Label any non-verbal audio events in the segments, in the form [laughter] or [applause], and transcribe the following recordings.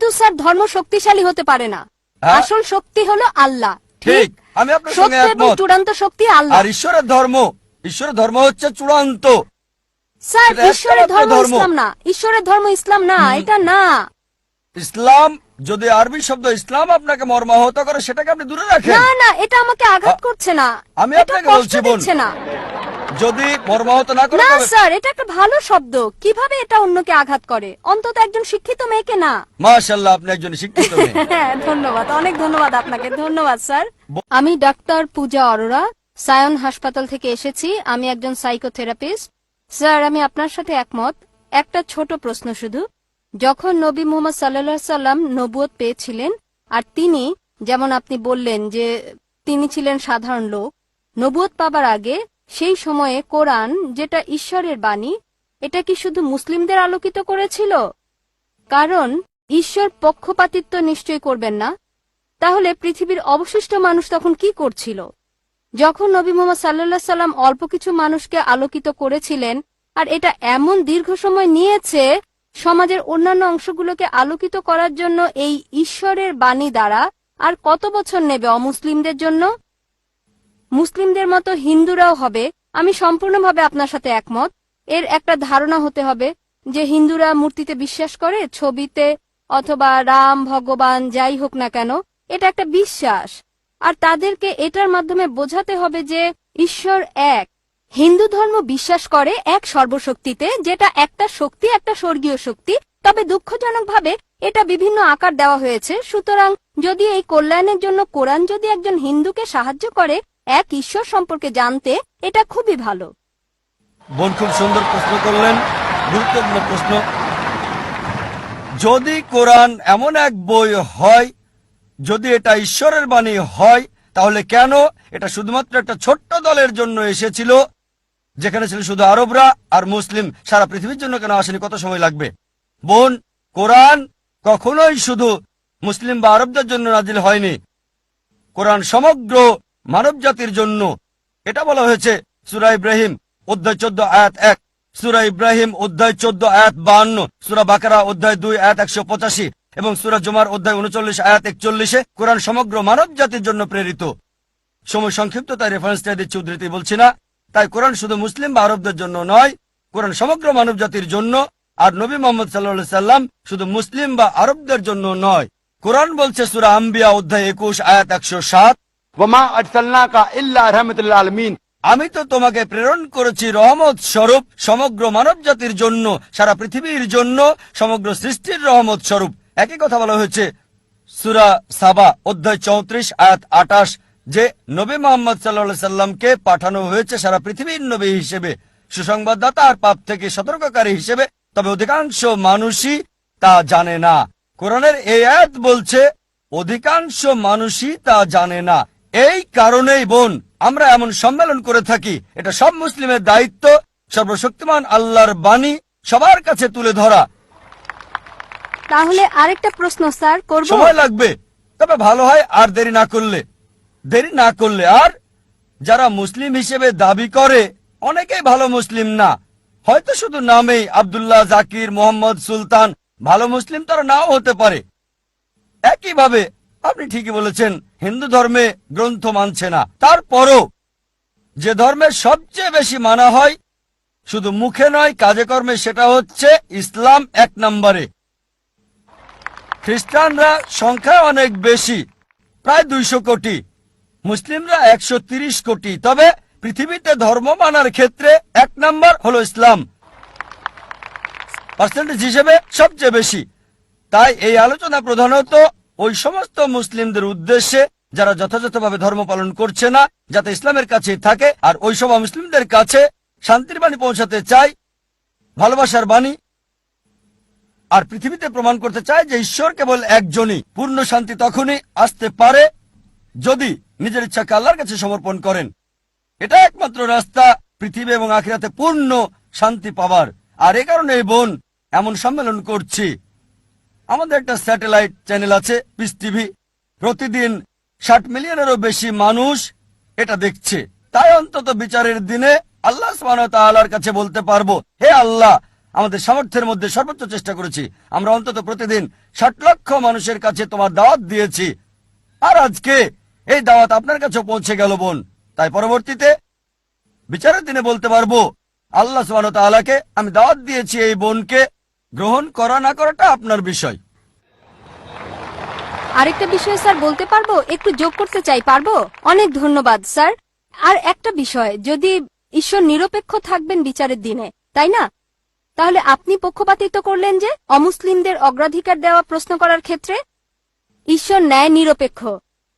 কিন্তু স্যার ধর্ম শক্তিশালী হতে পারে না। হ্যাঁ? আসল শক্তি হলো আল্লাহ। ঠিক আমি আপনার সঙ্গে একমত। চূড়ান্ত শক্তি আল্লাহ। আর ঈশ্বরের ধর্ম ঈশ্বরের ধর্ম হচ্ছে চূড়ান্ত। স্যার ঈশ্বরের ধর্ম। ইসলাম না। ঈশ্বরের ধর্ম ইসলাম না এটা না। ইসলাম যদি আরবি শব্দ ইসলাম আপনাকে মর্মাহত করে সেটাকে আপনি দূরে রাখেন। না না এটা আমাকে আঘাত করছে না। আমি আপনাকে বলছি। না। যদি মর্মাহত না করে না স্যার এটা একটা ভালো শব্দ। কীভাবে এটা অন্যকে আঘাত করে? অন্তত একজন শিক্ষিত মেয়েকে না। মাশাল্লাহ আপনি একজন শিক্ষিত মেয়ে। [laughs] হ্যাঁ ধন্যবাদ অনেক ধন্যবাদ আপনাকে ধন্যবাদ স্যার। আমি ডাক্তার পূজা অরোরা সায়ন হাসপাতাল থেকে এসেছি। আমি একজন সাইকোথেরাপিস্ট। স্যার আমি আপনার সাথে একমত। একটা ছোট প্রশ্ন শুধু। যখন নবী মোহাম্মদ সাল্লাহ সাল্লাম নবুয়ত পেয়েছিলেন আর তিনি যেমন আপনি বললেন যে তিনি ছিলেন সাধারণ লোক নবুয়ত পাবার আগে সেই সময়ে কোরআন, যেটা ঈশ্বরের বাণী, এটা কি শুধু মুসলিমদের আলোকিত করেছিল? কারণ, ঈশ্বর পক্ষপাতিত্ব নিশ্চয় করবেন না। তাহলে পৃথিবীর অবশিষ্ট মানুষ তখন কি করছিল? যখন নবী মোহাম্মদ সাল্লাহ সাল্লাম অল্প কিছু মানুষকে আলোকিত করেছিলেন, আর এটা এমন দীর্ঘ সময় নিয়েছে, সমাজের অন্যান্য অংশগুলোকে আলোকিত করার জন্য এই ঈশ্বরের বাণী দ্বারা আর কত বছর নেবে অমুসলিমদের জন্য? মুসলিমদের মতো হিন্দুরাও হবে, আমি সম্পূর্ণভাবে আপনার সাথে একমত। এর একটা ধারণা হতে হবে যে হিন্দুরা মূর্তিতে বিশ্বাস করে, ছবিতে অথবা রাম, ভগবান, যাই হোক না কেন, এটা একটা বিশ্বাস। আর তাদেরকে এটার মাধ্যমে বোঝাতে হবে যে ঈশ্বর এক। হিন্দু ধর্ম বিশ্বাস করে এক সর্বশক্তিতে, যেটা একটা শক্তি, একটা স্বর্গীয় শক্তি। তবে দুঃখজনকভাবে এটা বিভিন্ন আকার দেওয়া হয়েছে। সুতরাং যদি এই কল্যাণের জন্য কোরআন যদি একজন হিন্দুকে সাহায্য করে এক ঈশ্বর সম্পর্কে জানতে এটা খুবই ভালো। বোন খুব সুন্দর প্রশ্ন করলেন, গুরুত্বপূর্ণ প্রশ্ন। যদি কোরআন এমন এক বই হয়, যদি এটা ঈশ্বরের বাণী হয়, তাহলে কেন এটা শুধুমাত্র একটা ছোট্ট দলের জন্য এসেছিল, যেখানে ছিল শুধু আরবরা আর মুসলিম, সারা পৃথিবীর জন্য কেন আসেনি, কত সময় লাগবে? বোন, কোরআন কখনোই শুধু মুসলিম বা আরবদের জন্য নাজিল হয়নি। কোরআন সমগ্র মানব জাতির জন্য। এটা বলা হয়েছে সুরা ইব্রাহিম, অধ্যায় চোদ্দ আয়াত এক। সুরা ইব্রাহিম, অধ্যায় চোদ্দ আয়াত বাহান্ন। সুরা বাকারা, অধ্যায় দুই আয়াত একশো পঁচাশি এবং সুরা জুমার অধ্যায় উনচল্লিশ আয়াত একচল্লিশে কোরআন সমগ্র মানব জাতির জন্য প্রেরিত। সময় সংক্ষিপ্ত তাই রেফারেন্সটা দিচ্ছি, উদ্ধৃতি বলছি না। তাই কোরআন শুধু মুসলিম বা আরবদের জন্য নয়, কোরআন সমগ্র মানব জাতির জন্য আর নবী মোহাম্মদ সাল্লা সাল্লাম শুধু মুসলিম বা আরবদের জন্য নয়। কোরআন বলছে সুরা আম্বিয়া, অধ্যায় একুশ, আয়াত একশো সাত। আমি তো তোমাকে প্রেরণ করেছি রহমত স্বরূপ, সমগ্র মানব জাতির জন্য, সারা পৃথিবীর জন্য, সমগ্র সৃষ্টির রহমত স্বরূপ। একই কথা বলা হয়েছে। সুরা সাবা, অধ্যায় চৌত্রিশ, আয়াত আটাশ যে নবী মোহাম্মদ সাল্লা সাল্লামকে পাঠানো হয়েছে সারা পৃথিবীর নবী হিসেবে, সুসংবাদদাতা আর পাপ থেকে সতর্ককারী হিসেবে, তবে অধিকাংশ মানুষই তা জানে না। কোরআনের এই আয়াত বলছে, অধিকাংশ মানুষই তা জানে না। এই কারণেই বোন আমরা এমন সম্মেলন করে থাকি। এটা সব মুসলিমের দায়িত্ব সর্বশক্তিমান আল্লাহর বাণী সবার কাছে তুলে ধরা। তাহলে আরেকটা প্রশ্ন স্যার করব? সময় লাগবে তবে ভালো হয় আর দেরি না করলে। দেরি না করলে আর যারা মুসলিম হিসেবে দাবি করে অনেকেই ভালো মুসলিম না। হয়তো শুধু নামেই আব্দুল্লাহ জাকির মোহাম্মদ সুলতান ভালো মুসলিম তারা নাও হতে পারে। একইভাবে আপনি ঠিকই বলেছেন, হিন্দু ধর্মে গ্রন্থ মানছে না। তারপরও যে ধর্মের সবচেয়ে বেশি মানা হয়, শুধু মুখে নয়, কাজে কর্মে, সেটা হচ্ছে ইসলাম এক নম্বরে। খ্রিস্টানরা সংখ্যা অনেক বেশি, প্রায় দুইশো কোটি। মুসলিমরা একশো তিরিশ কোটি। তবে পৃথিবীতে ধর্ম মানার ক্ষেত্রে এক নম্বর হলো ইসলাম। পার্সেন্টেজ হিসেবে সবচেয়ে বেশি। তাই এই আলোচনা প্রধানত ওই সমস্ত মুসলিমদের উদ্দেশ্যে যারা যথাযথভাবে ধর্ম পালন করছে না, যাতে ইসলামের কাছে থাকে, আর ওই সব মুসলিমদের কাছে শান্তির বাণী পৌঁছাতে চাই, ভালোবাসার বাণী, আর পৃথিবীতে প্রমাণ করতে চায় যে ঈশ্বর কেবল একজনই। পূর্ণ শান্তি তখনই আসতে পারে যদি নিজের ইচ্ছাকে আল্লাহর কাছে সমর্পণ করেন। এটা একমাত্র রাস্তা পৃথিবী এবং আখিরাতে পূর্ণ শান্তি পাওয়ার। আর এ কারণে বোন, এমন সম্মেলন করছি। আমাদের একটা স্যাটেলাইট চ্যানেল আছে, পিস টিভি। প্রতিদিন ষাট মিলিয়নেরও বেশি মানুষ এটা দেখছে। তাই অন্তত বিচারের দিনে আল্লাহ তাআলার কাছে বলতে পারব, হে আল্লাহ, আমাদের সামর্থ্যের মধ্যে সর্বোচ্চ চেষ্টা করেছি। আমরা অন্তত প্রতিদিন ষাট লক্ষ মানুষের কাছে তোমার দাওয়াত দিয়েছি। আর আজকে এই দাওয়াত আপনার কাছে পৌঁছে গেল, বোন। তাই পরবর্তীতে বিচারের দিনে বলতে পারব, আল্লাহ সুবাহ তাআলাকে আমি দাওয়াত দিয়েছি এই বোনকে গ্রহণ করা না করাটা আপনার বিষয়। আরেকটা বিষয়, স্যার, বলতে পারব? একটু যোগ করতে চাই, পারব? অনেক ধন্যবাদ, স্যার। আর একটা বিষয়, যদি ঈশ্বর নিরপেক্ষ থাকবেন বিচারের দিনে, তাই না? তাহলে আপনি পক্ষপাতিত্ব করলেন যে অমুসলিমদের অগ্রাধিকার দেওয়া প্রশ্ন করার ক্ষেত্রে? ঈশ্বর ন্যায় নিরপেক্ষ।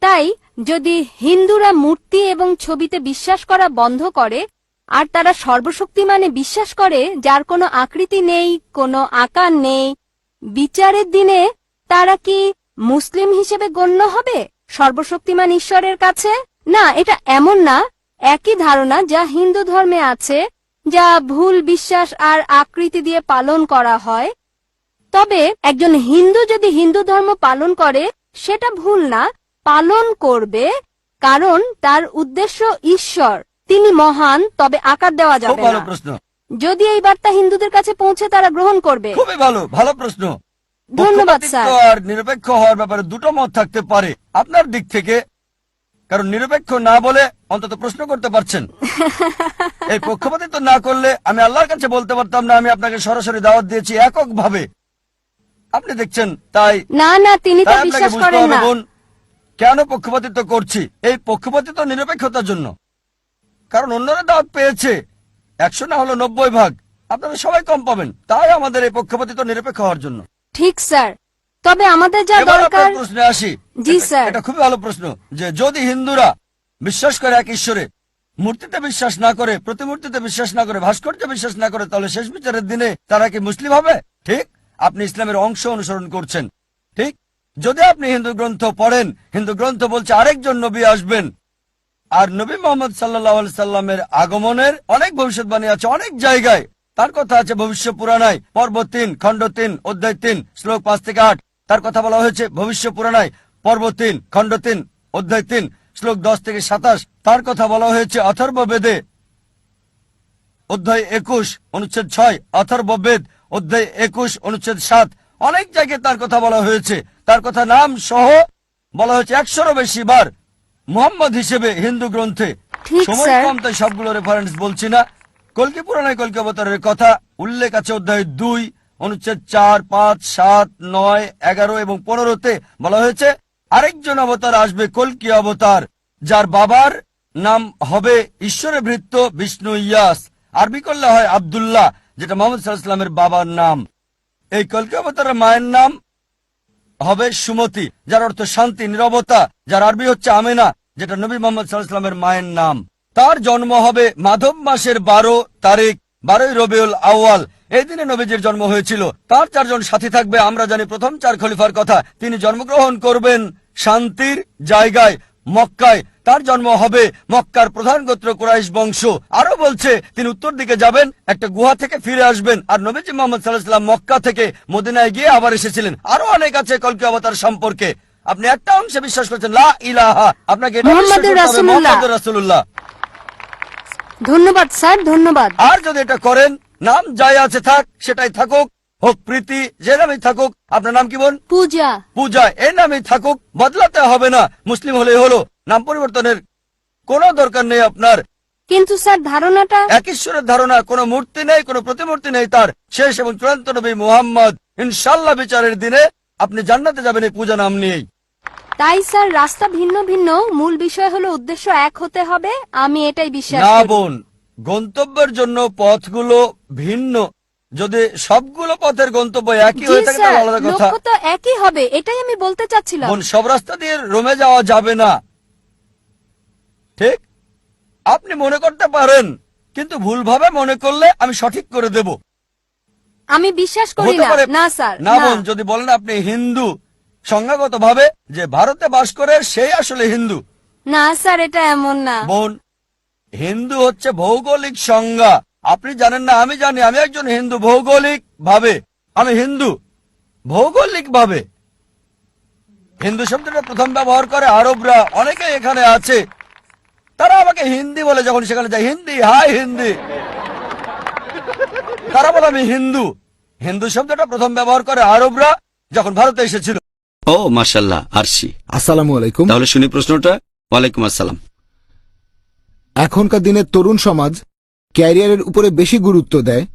তাই যদি হিন্দুরা মূর্তি এবং ছবিতে বিশ্বাস করা বন্ধ করে আর তারা সর্বশক্তিমানে বিশ্বাস করে, যার কোনো আকৃতি নেই, কোনো আকার নেই। বিচারের দিনে তারা কি মুসলিম হিসেবে গণ্য হবে? সর্বশক্তিমান ঈশ্বরের কাছে? না, এটা এমন না। একই ধারণা যা হিন্দু ধর্মে আছে, যা ভুল বিশ্বাস আর আকৃতি দিয়ে পালন করা হয়। তবে একজন হিন্দু যদি হিন্দু ধর্ম পালন করে, সেটা ভুল না, পালন করবে, কারণ তার উদ্দেশ্য ঈশ্বর। তিনি মহান তবে আকার দেওয়া খুব যাবে ভালো না। প্রশ্ন। যদি এই বার্তা হিন্দুদের কাছে পৌঁছে তারা গ্রহণ করবে। খুবই ভালো ভালো প্রশ্ন। ধন্যবাদ, পক্ষপাতিত্ব স্যার। আর নিরপেক্ষ হওয়ার ব্যাপারে দুটো মত থাকতে পারে আপনার দিক থেকে। কারণ নিরপেক্ষ না বলে অন্তত প্রশ্ন করতে পারছেন। [laughs] এই পক্ষপাতিত্ব না করলে আমি আল্লাহর কাছে বলতে পারতাম না আমি আপনাকে সরাসরি দাওয়াত দিয়েছি এককভাবে। আপনি দেখছেন তাই না না তিনি তা আপনাকে বিশ্বাস বুঝতে করেন হবে না। বোন কেন পক্ষপাতিত্ব করছি? এই পক্ষপাতিত্ব নিরপেক্ষতার জন্য। কারণ অন্যরা দাওয়াত পেয়েছে। একশো না হলো নব্বই ভাগ। আপনারা সবাই কম পাবেন। তাই আমাদের এই পক্ষপাতিত্ব নিরপেক্ষ হওয়ার জন্য। ঠিক স্যার। তবে আমাদের যা দরকার প্রশ্নে আসি। জি, স্যার। এটা খুবই ভালো প্রশ্ন যে যদি হিন্দুরা বিশ্বাস করে এক ঈশ্বরে মূর্তিতে বিশ্বাস না করে প্রতিমূর্তিতে বিশ্বাস না করে ভাস্কর্যে বিশ্বাস না করে তাহলে শেষ বিচারের দিনে তারা কি মুসলিম হবে? ঠিক। আপনি ইসলামের অংশ অনুসরণ করছেন। ঠিক। যদি আপনি হিন্দু গ্রন্থ পড়েন হিন্দু গ্রন্থ বলছে আরেকজন নবী আসবেন। আর নবী মোহাম্মদ সাল্লাহ সাল্লামের আগমনের অনেক ভবিষ্যৎবাণী আছে, অনেক জায়গায়। তার কথা আছে ভবিষ্য পুরাণায়, পর্ব তিন, খণ্ড তিন, অধ্যায় তিন, শ্লোক পাঁচ থেকে আট। তার কথা বলা হয়েছে ভবিষ্য পুরাণায়, পর্ব তিন, খণ্ড তিন, অধ্যায় তিন, শ্লোক দশ থেকে সাতাশ। তার কথা বলা হয়েছে অথর্ব বেদে অধ্যায় একুশ, অনুচ্ছেদ ছয় অথর্ব বেদ অধ্যায় একুশ, অনুচ্ছেদ সাত। অনেক জায়গায় তার কথা বলা হয়েছে। তার কথা নাম সহ বলা হয়েছে একশোরও বেশি বার। মোহাম্মদ হিসেবে হিন্দু গ্রন্থে সময় কম তাই সবগুলো রেফারেন্স বলছি না। কলকি পুরাণায় কলকি অবতারের কথা উল্লেখ আছে অধ্যায় দুই অনুচ্ছেদ চার পাঁচ সাত নয় এগারো এবং পনেরোতে বলা হয়েছে আরেকজন অবতার আসবে কলকি অবতার যার বাবার নাম হবে ঈশ্বরের ভৃত্য বিষ্ণু ইয়াস আরবি করলে হয় আবদুল্লাহ যেটা মোহাম্মদ সাল্লাহামের বাবার নাম। এই কলকি অবতারের মায়ের নাম হবে সুমতি যার অর্থ শান্তি নিরবতা যার আরবি হচ্ছে আমেনা যেটা নবী মোহাম্মদ সাল্লাহামের মায়ের নাম। তার জন্ম হবে মাধব মাসের বারো তারিখ, বারোই রবিউল আউয়াল। এই দিনে নবীজির জন্ম হয়েছিল। তার চারজন সাথী থাকবে, আমরা জানি প্রথম চার খলিফার কথা। তিনি জন্মগ্রহণ করবেন শান্তির জায়গায়, মক্কায়। তার জন্ম হবে মক্কার প্রধান গোত্র কুরাইশ বংশ। আরও বলছে, তিনি উত্তর দিকে যাবেন, একটা গুহা থেকে ফিরে আসবেন। আর নবীজি মোহাম্মদ সাল্লাহাম মক্কা থেকে মদিনায় গিয়ে আবার এসেছিলেন। আরও অনেক আছে কলকি অবতার সম্পর্কে। আপনি একটা অংশে বিশ্বাস করছেন লা ইলাহা। আপনাকে রাসূলুল্লাহ। ধন্যবাদ স্যার ধন্যবাদ। আর যদি এটা করেন নাম যাই আছে থাক সেটাই থাকুক হোক প্রীতি যে নামই থাকুক আপনার নাম কি বোন? পূজা। পূজা এই নামই থাকুক বদলাতে হবে না। মুসলিম হলেই হলো নাম পরিবর্তনের কোনো দরকার নেই আপনার। কিন্তু স্যার ধারণাটা এক ঈশ্বরের ধারণা কোনো মূর্তি নেই কোনো প্রতিমূর্তি নেই তার। শেষ এবং চূড়ান্ত নবী মোহাম্মদ ইনশাল্লাহ বিচারের দিনে আপনি জান্নাতে যাবেন এই পূজা নাম নিয়েই। তাই স্যার রাস্তা ভিন্ন ভিন্ন। মূল বিষয় হলো উদ্দেশ্য এক হতে হবে। আমি এটাই বিশ্বাস না করি। বোন গন্তব্যের জন্য পথগুলো ভিন্ন। যদি সবগুলো পথের গন্তব্য একই জি হয়ে থাকে স্যার তাহলে আলাদা কথা। লক্ষ্য তো একই হবে এটাই আমি বলতে চাচ্ছিলাম। বোন সব রাস্তা দিয়ে রোমে যাওয়া যাবে না। ঠিক? আপনি মনে করতে পারেন কিন্তু ভুলভাবে মনে করলে আমি সঠিক করে দেব। আমি বিশ্বাস করি হতে না। পারে না স্যার না। বোন যদি বলেন আপনি হিন্দু সংজ্ঞাগত ভাবে যে ভারতে বাস করে সেই আসলে হিন্দু। না স্যার এটা এমন না। বোন হিন্দু হচ্ছে ভৌগোলিক সংজ্ঞা। আপনি জানেন না আমি জানি আমি একজন হিন্দু ভৌগোলিক ভাবে আমি হিন্দু ভৌগোলিক ভাবে হিন্দু শব্দটা প্রথম ব্যবহার করে আরবরা অনেকে এখানে আছে। তারা আমাকে হিন্দি বলে যখন সেখানে যায় হিন্দি হাই হিন্দি। তারা বলে আমি হিন্দু। হিন্দু শব্দটা প্রথম ব্যবহার করে আরবরা যখন ভারতে এসেছিল। ও মাসাল্লাহ আরশি। আসসালামু আলাইকুম। তাহলে শুনি প্রশ্নটা। ওয়ালাইকুম আসসালাম। এখনকার দিনের তরুণ সমাজ ক্যারিয়ারের উপরে বেশি গুরুত্ব দেয়।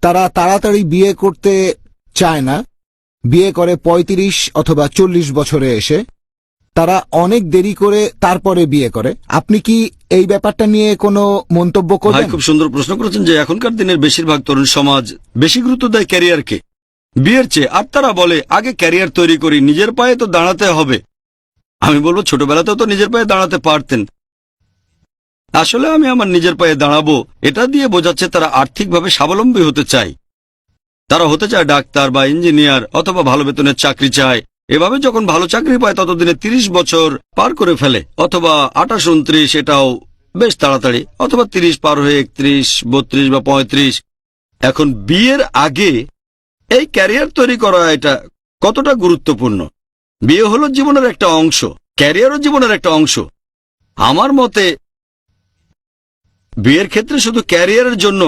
তারা তাড়াতাড়ি বিয়ে করতে চায় না। বিয়ে করে ৩৫ অথবা চল্লিশ বছরে এসে। তারা অনেক দেরি করে তারপরে বিয়ে করে। আপনি কি এই ব্যাপারটা নিয়ে কোনো মন্তব্য ভাই করবেন? খুব সুন্দর প্রশ্ন করেছেন যে এখনকার দিনের বেশিরভাগ তরুণ সমাজ বেশি গুরুত্ব দেয় ক্যারিয়ারকে। বিয়ের চেয়ে আর তারা বলে, আগে ক্যারিয়ার তৈরি করি, নিজের পায়ে তো দাঁড়াতে হবে। আমি বলব, ছোটবেলাতেও তো নিজের পায়ে দাঁড়াতে পারতেন। আসলে আমি আমার নিজের পায়ে দাঁড়াবো, এটা দিয়ে বোঝাচ্ছে তারা আর্থিকভাবে স্বাবলম্বী হতে চায়। তারা হতে চায় ডাক্তার বা ইঞ্জিনিয়ার অথবা ভালো বেতনের চাকরি চায়। এভাবে যখন ভালো চাকরি পায়, ততদিনে ৩০ বছর পার করে ফেলে, অথবা আঠাশ উনত্রিশ এটাও বেশ তাড়াতাড়ি, অথবা ৩০ পার হয়ে একত্রিশ, বত্রিশ বা পঁয়ত্রিশ। এখন বিয়ের আগে এই ক্যারিয়ার তৈরি করা এটা কতটা গুরুত্বপূর্ণ? বিয়ে হলো জীবনের একটা অংশ, ক্যারিয়ারও জীবনের একটা অংশ। আমার মতে, বিয়ের ক্ষেত্রে শুধু ক্যারিয়ারের জন্য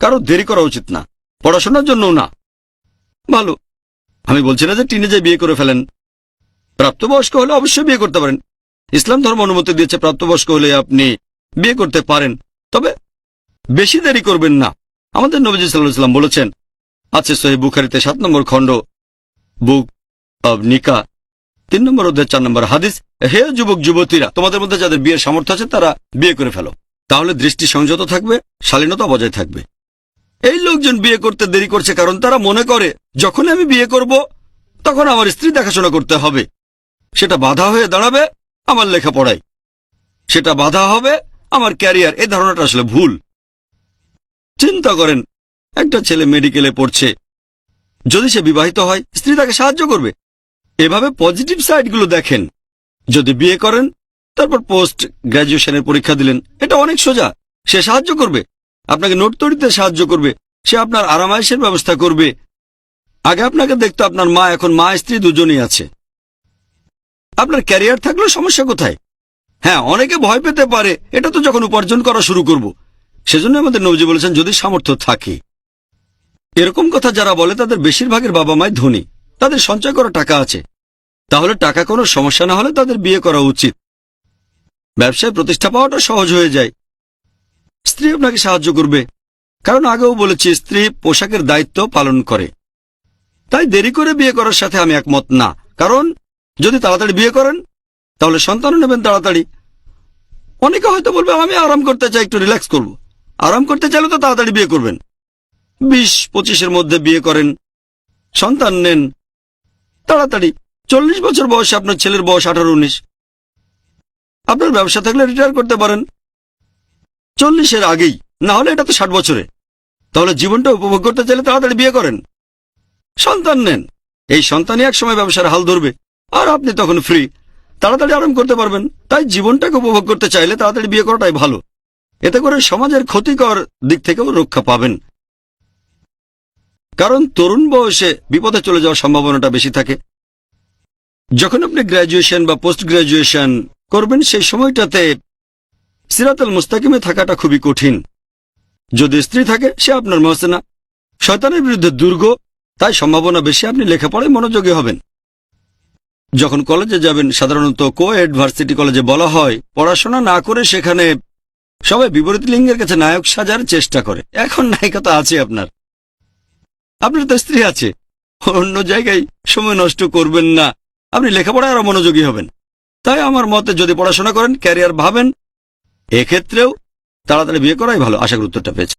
কারও দেরি করা উচিত না, পড়াশোনার জন্যও না। ভালো, আমি বলছি না যে টিনে টিনেজে বিয়ে করে ফেলেন। প্রাপ্তবয়স্ক হলে অবশ্যই বিয়ে করতে পারেন। ইসলাম ধর্ম অনুমতি দিয়েছে প্রাপ্তবয়স্ক হলে আপনি বিয়ে করতে পারেন। তবে বেশি দেরি করবেন না। আমাদের নবীজি সাল্লাহ সাল্লাম বলেছেন আছে সহি বুখারিতে সাত নম্বর খণ্ড, বুক অব নিকা। তিন নম্বর অধ্যায় চার নম্বর হাদিস, হে যুবক, যুবতীরা, তোমাদের মধ্যে যাদের বিয়ের সামর্থ্য আছে, তারা বিয়ে করে ফেলো। তাহলে দৃষ্টি সংযত থাকবে, শালীনতা বজায় থাকবে। এই লোকজন বিয়ে করতে দেরি করছে কারণ তারা মনে করে যখন আমি বিয়ে করব, তখন আমার স্ত্রী দেখাশোনা করতে হবে। সেটা বাধা হয়ে দাঁড়াবে, আমার লেখাপড়ায় সেটা বাধা হবে, আমার ক্যারিয়ার এই ধারণাটা আসলে ভুল। চিন্তা করেন একটা ছেলে মেডিকেলে পড়ছে। যদি সে বিবাহিত হয়, স্ত্রী তাকে সাহায্য করবে। এভাবে পজিটিভ সাইডগুলো দেখেন। যদি বিয়ে করেন, তারপর পোস্ট গ্র্যাজুয়েশনের পরীক্ষা দিলেন, এটা অনেক সোজা। সে সাহায্য করবে। আপনাকে নোট তৈরিতে সাহায্য করবে। সে আপনার আরামায়েশের ব্যবস্থা করবে। আগে আপনাকে দেখতো আপনার মা, এখন মা, স্ত্রী দুজনেই আছে। আপনার ক্যারিয়ার থাকলেও সমস্যা কোথায়? হ্যাঁ অনেকে ভয় পেতে পারে। এটা তো যখন উপার্জন করা শুরু করব। সেজন্য আমাদের নবজি বলেছেন, যদি সামর্থ্য থাকে। এরকম কথা যারা বলে তাদের বেশিরভাগের বাবা মায় ধনী। তাদের সঞ্চয় করা টাকা আছে। তাহলে টাকা কোনো সমস্যা না হলে তাদের বিয়ে করা উচিত। ব্যবসায় প্রতিষ্ঠা পাওয়াটা সহজ হয়ে যায়। স্ত্রী আপনাকে সাহায্য করবে। কারণ আগেও বলেছি, স্ত্রী পোশাকের দায়িত্ব পালন করে। তাই দেরি করে বিয়ে করার সাথে আমি একমত না। কারণ, যদি তাড়াতাড়ি বিয়ে করেন, তাহলে সন্তানও নেবেন তাড়াতাড়ি। অনেকে হয়তো বলবে, আমি আরাম করতে চাই, একটু রিল্যাক্স করব। আরাম করতে চাইলে তো তাড়াতাড়ি বিয়ে করবেন। বিশ পঁচিশের মধ্যে বিয়ে করেন। সন্তান নেন। তাড়াতাড়ি। চল্লিশ বছর বয়সে আপনার ছেলের বয়স আঠারো উনিশ। আপনার ব্যবসা থাকলে রিটায়ার করতে পারেন। চল্লিশের আগেই। না হলে এটা তো ষাট বছরে। তাহলে জীবনটা উপভোগ করতে চাইলে তাড়াতাড়ি বিয়ে করেন। সন্তান নেন। এই সন্তানই এক সময় ব্যবসার হাল ধরবে। আর আপনি তখন ফ্রি তাড়াতাড়ি আরাম করতে পারবেন। তাই জীবনটাকে উপভোগ করতে চাইলে তাড়াতাড়ি বিয়ে করাটাই ভালো। এতে করে সমাজের ক্ষতিকর দিক থেকেও রক্ষা পাবেন। কারণ তরুণ বয়সে বিপদে চলে যাওয়ার সম্ভাবনাটা বেশি থাকে। যখন আপনি গ্র্যাজুয়েশন বা পোস্ট গ্র্যাজুয়েশন করবেন, সেই সময়টাতে সিরাতাল মুস্তাকিমে থাকাটা খুবই কঠিন। যদি স্ত্রী থাকে, সে আপনার মহসেনা। শয়তানের বিরুদ্ধে দুর্গ, তাই সম্ভাবনা বেশি, আপনি লেখাপড়ায় মনোযোগী হবেন। যখন কলেজে যাবেন, সাধারণত কো ভার্সিটি কলেজে বলা হয়, পড়াশোনা না করে সেখানে সবাই বিপরীত লিঙ্গের কাছে নায়ক সাজার চেষ্টা করে। এখন নায়িকা তো আছে আপনার। আপনার তো স্ত্রী আছে। অন্য জায়গায় সময় নষ্ট করবেন না। আপনি লেখাপড়ায় আরও মনোযোগী হবেন। তাই আমার মতে যদি পড়াশোনা করেন, ক্যারিয়ার ভাবেন, এক্ষেত্রেও তাড়াতাড়ি বিয়ে করাই ভালো। আশা উত্তরটা পেয়েছে